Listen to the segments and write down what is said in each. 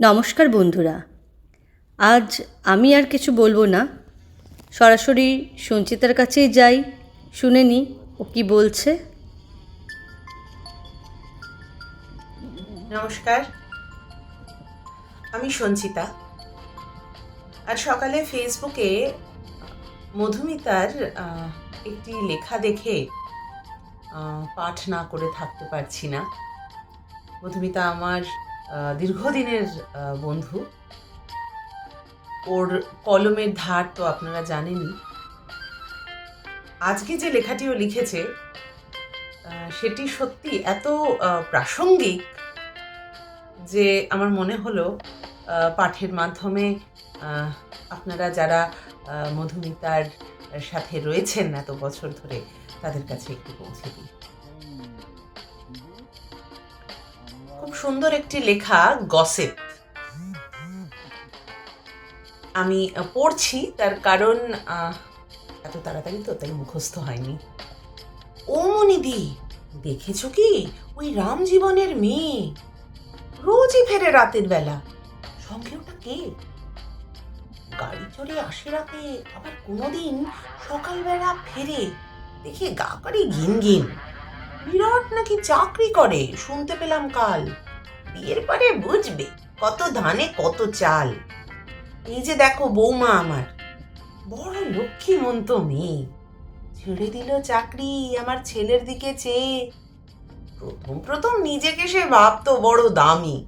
নমস্কার বন্ধুরা। আজ আমি আর কিছু বলব না। সরাসরি সঞ্চিতার কাছেই যাই, শুনে নি ও কি বলছে। নমস্কার, আমি সঞ্চিতা। আজ সকালে ফেসবুকে মধুমিতার একটি লেখা দেখে পাঠ না করে থাকতে পারছি না। মধুমিতা আমার দীর্ঘদিনের বন্ধু। ওর কলমের ধার তো আপনারা জানেনই। আজকে যে লেখাটিও লিখেছে সেটি সত্যি এত প্রাসঙ্গিক যে আমার মনে হলো পাঠের মাধ্যমে আপনারা যারা মধুমিতার সাথে রয়েছেন এত বছর ধরে, তাদের কাছে একটু পৌঁছে দিই। সুন্দর একটি লেখা গসেপ আমি পড়ছি, তার কারণ এত তাড়াতাড়ি তো তাই মুখস্থ হয়নি। ও মনিদি দেখেছ কি? ওই রাম জীবনের মেয়ে, রোজই ফেরে রাতের বেলা। সঙ্গে ওটা কে? গাড়ি চড়ে আসে রাতে, আবার কোনোদিন সকালবেলা ফেরে, দেখে গা করে ঘিন ঘিন। বিরাট নাকি চাকরি করে, শুনতে পেলাম কাল। বিয়ের পরে বুঝবে কত ধানে কত চাল। এই যে দেখো বৌমা আমার, বড় লক্ষ্মীমন্ত মেয়ে। ছেড়ে দিল চাকরি আমার ছেলের দিকে চেয়ে। প্রথম প্রথম নিজেকে সে ভাবতো বড় দামি।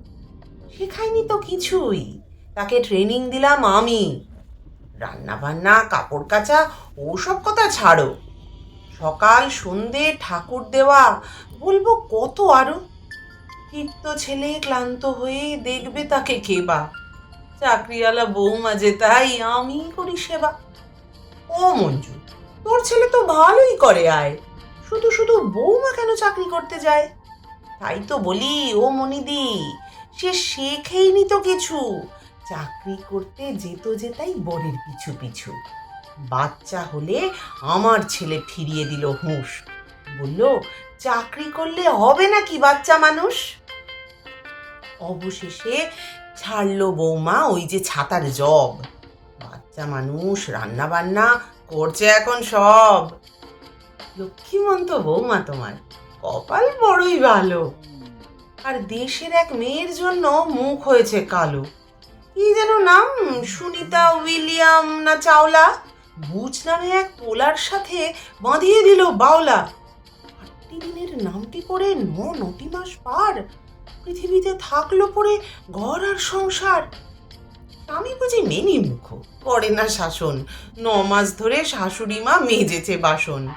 শেখায়নি তো কিছুই, তাকে ট্রেনিং দিলাম আমি। রান্না বান্না কাপড় কাচা, ওসব কথা ছাড়ো। সকাল, সন্ধে, ঠাকুর দেওয়া, বলব কত আরও। কীর্ত ছেলে ক্লান্ত হয়ে দেখবে তাকে কেবা চাকরিওয়ালা বৌমা যে, তাই আমি করি সেবা। ও মঞ্জু, তোর ছেলে তো ভালোই করে আয়। শুধু শুধু বৌমা কেন চাকরি করতে যায়? তাই তো বলি, ও মনিদি সে শেখেইনি তো কিছু। চাকরি করতে যেত যেতাই বরের পিছু পিছু। বাচ্চা হলে আমার ছেলে ফিরিয়ে দিল হুঁশ। বলল, চাকরি করলে হবে নাকি বাচ্চা মানুষ? অবশেষে ছাড়লো বৌমা ওই যে ছাতার জব। বাচ্চা মানুষ রান্না বান্না করছে এখন সব। লক্ষ্মীমন্ত বৌমা তোমার, কপাল বড়ই ভালো। আর দেশের এক মেয়ের জন্য মুখ হয়েছে কালো। কি যেন নাম, সুনিতা উইলিয়াম না চাওলা? বুচ নামে এক পোলার সাথে বাঁধিয়ে দিল বাওলা আটটি দিনের নামটি করে ন নটি মাস পার পৃথিবীতে থাকল পরে ঘর আর সংসার। আমি বুঝি মেনি মুখ করে না শাসন। ন মাস ধরে শাশুড়ি মা মেজেছে বাসন।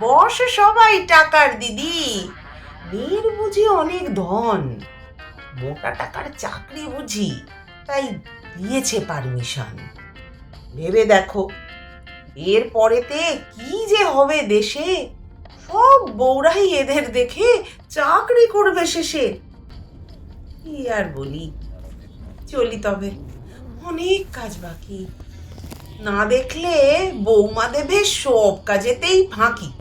বস সবাই টাকার দিদি, মেয়ের বুঝি অনেক ধন। মোটা টাকার চাকরি বুঝি, তাই দিয়েছে পারমিশন। ভেবে দেখো, এর পরেতে কি যে হবে দেশে? সব বৌরাই এদের দেখে চাকরি করবে শেষে। আর বলি? চলি তবে। অনেক কাজ বাকি। না দেখলে বৌমা দেবে সব কাজেতেই ফাঁকি।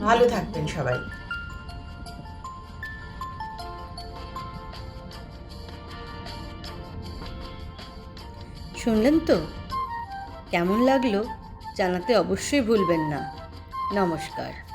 ভালো থাকবেন সবাই। শুনলেন তো? কেমন লাগল? জানাতে অবশ্যই ভুলবেন না। নমস্কার।